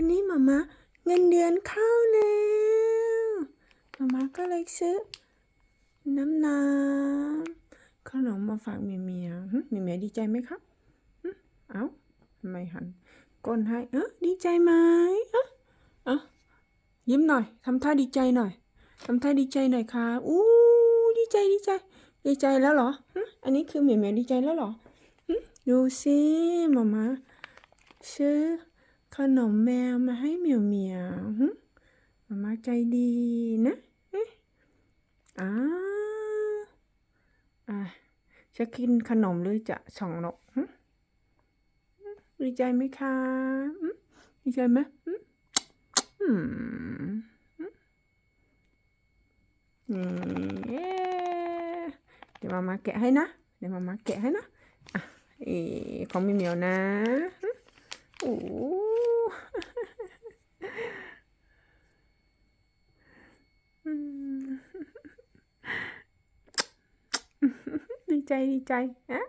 วันนี้มามาเงินเดือนเข้าแล้วมามาก็เลยซื้อน้ำน้ำขนมมาฝากเมียเมียเมียเมียดีใจไหมครับเอ้าทำไมหันก้นให้เออดีใจไหมเอะเอะยิ้มหน่อยทำท่าดีใจหน่อยทำท่าดีใจหน่อยค่ะอู้ดีใจดีใจ ดีใจแล้วเหรออันนี้คือเมียเมียดีใจแล้วเหรอดูสิมามาซื้อ ขนมแมวมาให้เหมียวเหมียวมามาใจดีนะอ้าวอะจะกินขนมหรือจะส่องนกดีใจไหมคะดีใจไหมนี่เดี๋ยวมามาแกะให้นะ เดี๋ยวมามาแกะให้นะอะเอของมีเหมียวนะโอ้ม ดีใจดีใจอะ